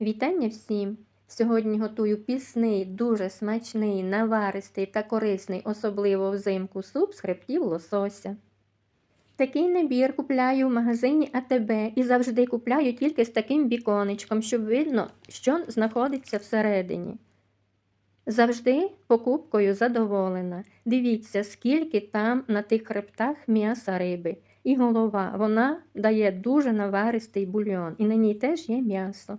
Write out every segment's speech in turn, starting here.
Вітання всім! Сьогодні готую пісний, дуже смачний, наваристий та корисний, особливо взимку суп з хребтів лосося. Такий набір купляю в магазині АТБ і завжди купляю тільки з таким віконечком, щоб видно, що знаходиться всередині. Завжди покупкою задоволена. Дивіться, скільки там на тих хребтах м'яса риби. І голова, вона дає дуже наваристий бульйон, і на ній теж є м'ясо.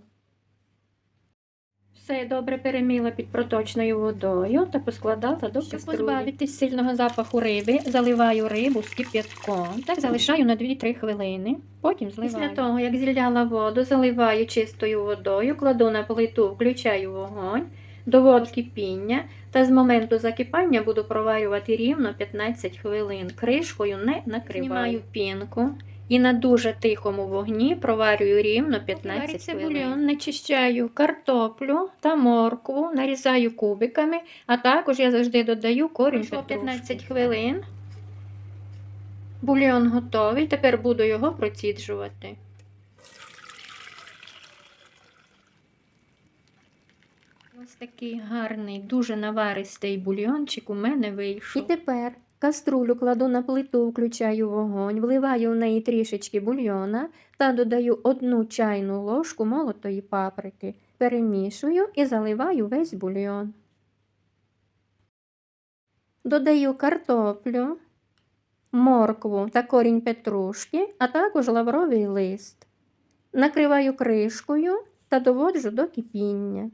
Все добре переміла під проточною водою та поскладала до Щоб позбавитись сильного запаху риби, заливаю рибу з кип'ятком, так залишаю на 2-3 хвилини, потім зливаю. Після того, як зіляла воду, заливаю чистою водою, кладу на плиту, включаю вогонь, доводу кипіння та з моменту закипання буду проварювати рівно 15 хвилин. Кришкою не накриваю. Знімаю пінку. І на дуже тихому вогні проварюю рівно 15 хвилин. бульйон, начищаю картоплю та моркву, нарізаю кубиками, а також я завжди додаю корінь Пройшло 15 хвилин. Бульйон готовий, тепер буду його проціджувати. Ось такий гарний, дуже наваристий бульйончик у мене вийшов. І тепер каструлю кладу на плиту, включаю вогонь, вливаю в неї трішечки бульйона та додаю одну чайну ложку молотої паприки. Перемішую і заливаю весь бульйон. Додаю картоплю, моркву та корінь петрушки, а також лавровий лист. Накриваю кришкою та доводжу до кипіння.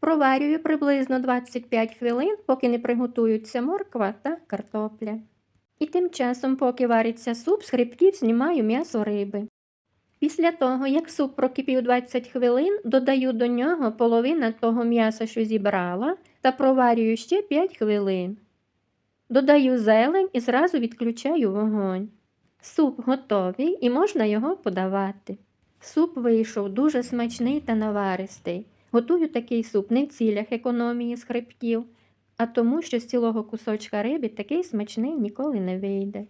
Проварюю приблизно 25 хвилин, поки не приготуються морква та картопля. І тим часом, поки вариться суп, з хребтів знімаю м'ясо риби. Після того, як суп прокипів 20 хвилин, додаю до нього половину того м'яса, що зібрала, та проварюю ще 5 хвилин. Додаю зелень і зразу відключаю вогонь. Суп готовий і можна його подавати. Суп вийшов дуже смачний та наваристий. Готую такий суп не в цілях економії з хребтів, а тому, що з цілого кусочка риби такий смачний ніколи не вийде.